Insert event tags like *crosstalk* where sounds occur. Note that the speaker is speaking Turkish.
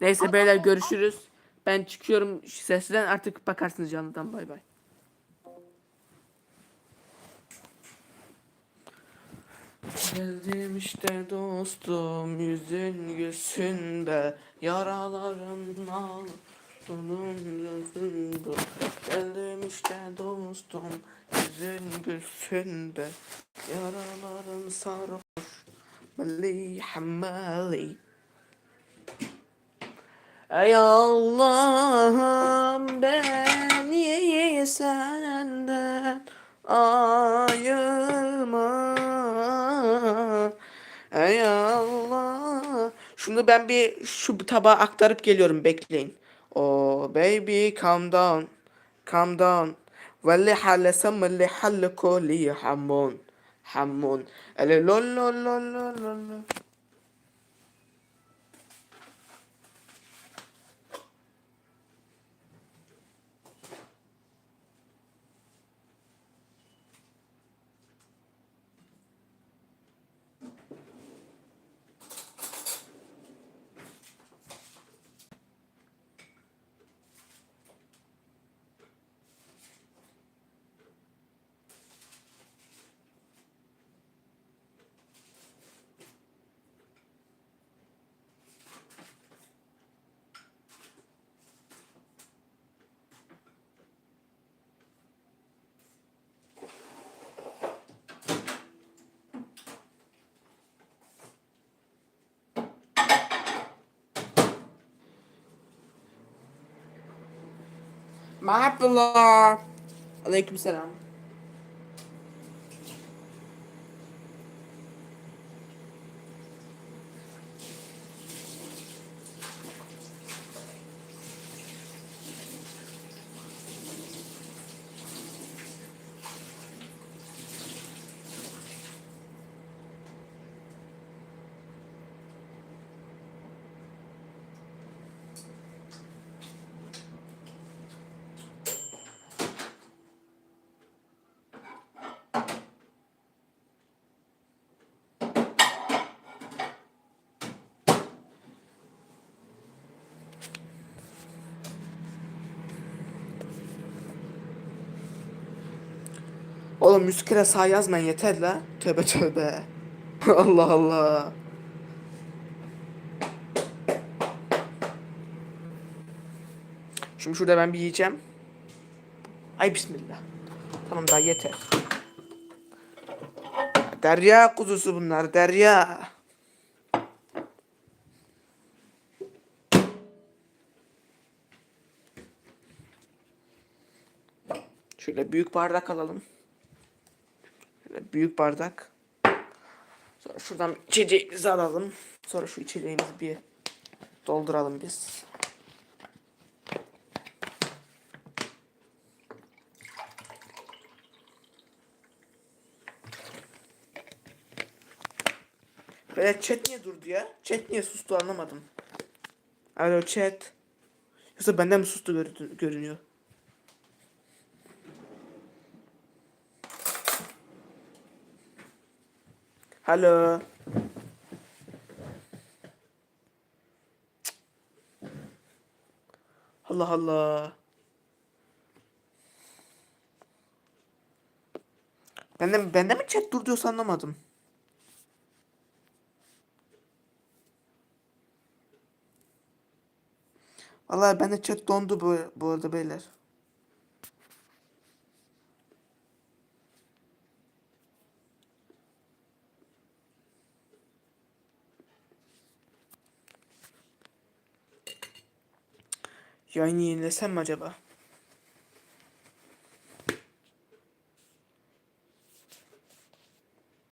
Neyse beyler görüşürüz. Ben çıkıyorum. Sesten artık bakarsınız canlıdan. Bay bay. Geldim işte dostum yüzün gülsün be yaraların al yüzünde Geldim işte dostum yüzün gülsün be yaraların sarhoş. Mali hammali Ey Allah'ım beni senden ayırma. Ey Allah. Şunu ben bir şu tabağa aktarıp geliyorum bekleyin. Oh baby calm down. Calm down. Velli halle semmelli halle koli hamun. Hamun. Ele lol lol lol lol lol. Mahvola. Aleyküm. Oğlum müzikere sağ yazmayın yeter la. Tövbe tövbe. *laughs* Allah Allah. Şimdi şurada ben bir yiyeceğim. Ay bismillah. Tamam daha yeter. Derya kuzusu bunlar derya. Şöyle büyük bardak alalım. Büyük bardak. Sonra şuradan içeceğimizi alalım. Sonra şu içeceğimizi bir dolduralım biz. Böyle chat niye durdu ya? Chat niye sustu anlamadım. Alo chat. Yoksa benden mi sustu görü- görünüyor? Alo. Allah Allah. Bende, bende mi chat dur diyorsa anlamadım. Vallahi bende chat dondu bu, bu arada beyler. Yayını yenilesem mi acaba?